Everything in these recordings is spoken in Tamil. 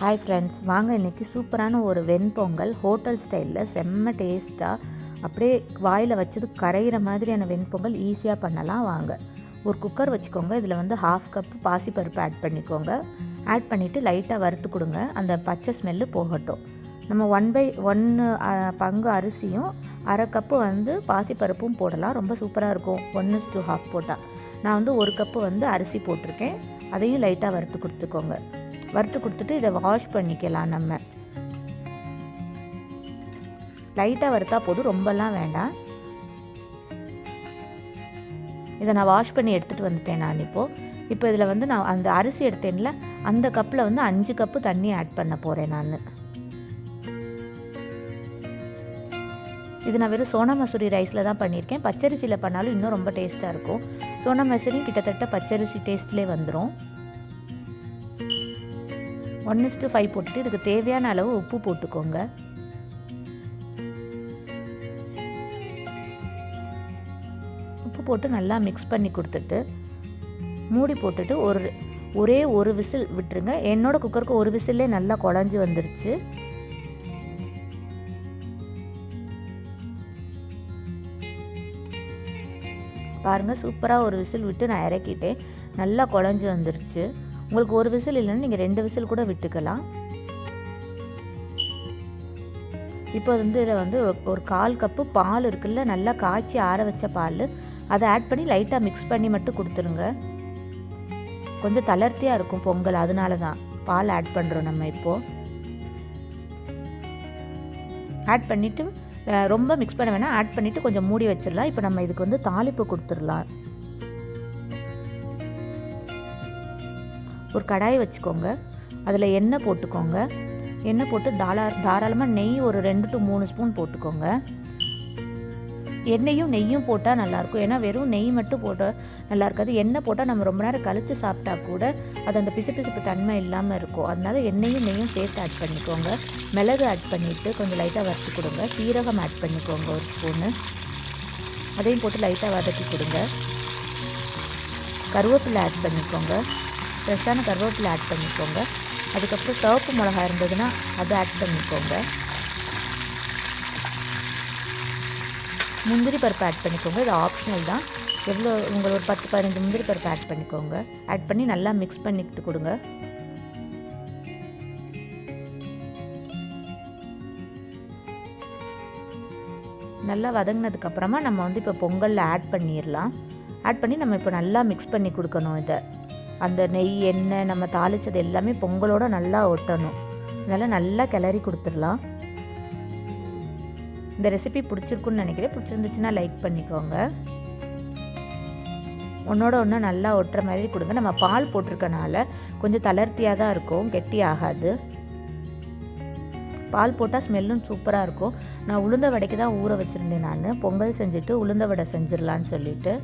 ஹாய் ஃப்ரெண்ட்ஸ் வாங்க இன்றைக்கி சூப்பரான ஒரு வெண்பொங்கல் ஹோட்டல் ஸ்டைலில் செம்ம டேஸ்ட்டாக அப்படியே வாயில் வச்சது கரையிற மாதிரியான வெண்பொங்கல் ஈஸியாக பண்ணலாம் வாங்க. ஒரு குக்கர் வச்சுக்கோங்க இதில் வந்து ஹாஃப் கப் பாசிப்பருப்பு ஆட் பண்ணிக்கோங்க. ஆட் பண்ணிவிட்டு லைட்டாக வறுத்து கொடுங்க அந்த பச்சை ஸ்மெல்லு போகட்டும். நம்ம ஒன் பை ஒன்று பங்கு அரிசியும் அரை கப்பு வந்து பாசிப்பருப்பும் போடலாம் ரொம்ப சூப்பராக இருக்கும். ஒன்று டூ ஹாஃப் போட்டால் நான் வந்து ஒரு கப்பு வந்து அரிசி போட்டிருக்கேன் அதையும் லைட்டாக வறுத்து கொடுத்துக்கோங்க. வறுத்து கொடுத்துட்டு இதை வாஷ் பண்ணிக்கலாம் நம்ம. லைட்டாக வறுத்தா போதும் ரொம்பலாம் வேண்டாம். இதை நான் வாஷ் பண்ணி எடுத்துகிட்டு வந்துட்டேன் நான் இப்போது இப்போ இதில் வந்து நான் அந்த அரிசி எடுத்தேன்ல அந்த கப்பில் வந்து அஞ்சு கப்பு தண்ணி ஆட் பண்ண போகிறேன் நான். இது நான் வெறும் சோனா மசூரி ரைஸில் தான் பண்ணியிருக்கேன். பச்சரிசியில் பண்ணாலும் இன்னும் ரொம்ப டேஸ்ட்டாக இருக்கும். சோனா மசூரி கிட்டத்தட்ட பச்சரிசி டேஸ்ட்லேயே வந்துடும் ஒன் இஸ்டு ஃபைவ் போட்டுட்டு இதுக்கு தேவையான அளவு உப்பு போட்டுக்கோங்க. உப்பு போட்டு நல்லா மிக்ஸ் பண்ணி கொடுத்துட்டு மூடி போட்டுட்டு ஒரு ஒரே ஒரு விசில் விட்டுருங்க. என்னோட குக்கருக்கு ஒரு விசிலே நல்லா குழஞ்சி வந்துருச்சு. பாருங்கள் சூப்பராக ஒரு விசில் விட்டு நான் இறக்கிட்டேன். நல்லா குழஞ்சி வந்துருச்சு. உங்களுக்கு ஒரு விசில் இல்லைன்னா நீங்கள் ரெண்டு விசில் கூட விட்டுக்கலாம். இப்போ வந்து இதில் வந்து ஒரு கால் கப்பு பால் இருக்குல்ல நல்லா காய்ச்சி ஆற வச்ச பால் அதை ஆட் பண்ணி லைட்டாக மிக்ஸ் பண்ணி மட்டும் கொடுத்துருங்க. கொஞ்சம் தளர்த்தியாக இருக்கும் பொங்கல் அதனால தான் பால் ஆட் பண்ணுறோம் நம்ம இப்போது ஆட் பண்ணிவிட்டு ரொம்ப மிக்ஸ் பண்ண வேணாம். ஆட் பண்ணிவிட்டு கொஞ்சம் மூடி வச்சிடலாம். இப்போ நம்ம இதுக்கு வந்து தாளிப்பு கொடுத்துடலாம். ஒரு கடாயை வச்சுக்கோங்க. அதில் எண்ணெய் போட்டுக்கோங்க. எண்ணெய் போட்டு தாரா தாராளமாக நெய் ஒரு ரெண்டு டு மூணு ஸ்பூன் போட்டுக்கோங்க. எண்ணெயும் நெய்யும் போட்டால் நல்லாயிருக்கும். ஏன்னா வெறும் நெய் மட்டும் போட்டால் நல்லா இருக்காது. எண்ணெய் போட்டால் நம்ம ரொம்ப நேரம் கழித்து சாப்பிட்டா கூட அது அந்த பிசு பிசுப்பு தன்மை இல்லாமல் இருக்கும். அதனால எண்ணெயும் நெய்யும் சேர்த்து ஆட் பண்ணிக்கோங்க. மிளகு ஆட் பண்ணிவிட்டு கொஞ்சம் லைட்டாக வறுத்து கொடுங்க. சீரகம் ஆட் பண்ணிக்கோங்க ஒரு ஸ்பூனு அதையும் போட்டு லைட்டாக வதக்கி கொடுங்க. கருவேப்பிலை ஆட் பண்ணிக்கோங்க. ஃப்ரெஷ்ஷான கருவேப்பிலை ஆட் பண்ணிக்கோங்க. அதுக்கப்புறம் சிவப்பு மிளகா இருந்ததுன்னா அதை ஆட் பண்ணிக்கோங்க. முந்திரி பருப்பு ஆட் பண்ணிக்கோங்க. இது ஆப்ஷனல் தான். எவ்வளோ உங்கள் ஒரு பத்து பதினஞ்சு முந்திரி பருப்பு ஆட் பண்ணிக்கோங்க. ஆட் பண்ணி நல்லா மிக்ஸ் பண்ணிக்கிட்டு கொடுங்க. நல்லா வதங்கினதுக்கப்புறமா நம்ம வந்து இப்போ பொங்கலில் ஆட் பண்ணிடலாம். ஆட் பண்ணி நம்ம இப்போ நல்லா மிக்ஸ் பண்ணி கொடுக்கணும் இதை. அந்த நெய் எண்ணெய் நம்ம தாளித்தது எல்லாமே பொங்கலோட நல்லா ஒட்டணும். அதனால் நல்லா கிளறி கொடுத்துடலாம். இந்த ரெசிபி பிடிச்சிருக்குன்னு நினைக்கிறேன். பிடிச்சிருந்துச்சுன்னா லைக் பண்ணிக்கோங்க. ஒன்றோட ஒன்று நல்லா ஒட்டுற மாதிரி கொடுங்க. நம்ம பால் போட்டிருக்கனால கொஞ்சம் தளர்த்தியாக தான் இருக்கும். கெட்டி ஆகாது. பால் போட்டால் ஸ்மெல்லும் சூப்பராக இருக்கும். நான் உளுந்த வடைக்கு தான் ஊற வச்சுருந்தேன் நான். பொங்கல் செஞ்சுட்டு உளுந்த வடை செஞ்சிடலான்னு சொல்லிட்டு.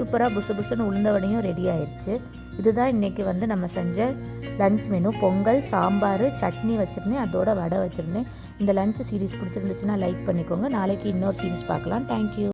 சூப்பராக புசு புசுன்னு உளுந்த வடையும் ரெடி ஆயிடுச்சு இதுதான் இன்றைக்கி வந்து நம்ம செஞ்ச லஞ்ச் மெனு பொங்கல் சாம்பார் சட்னி வச்சுருந்தேன். அதோட வடை வச்சுருந்தேன். இந்த லஞ்ச் சீரீஸ் பிடிச்சிருந்துச்சுன்னா லைக் பண்ணிக்கோங்க. நாளைக்கு இன்னொரு சீரீஸ் பார்க்கலாம். தேங்க்யூ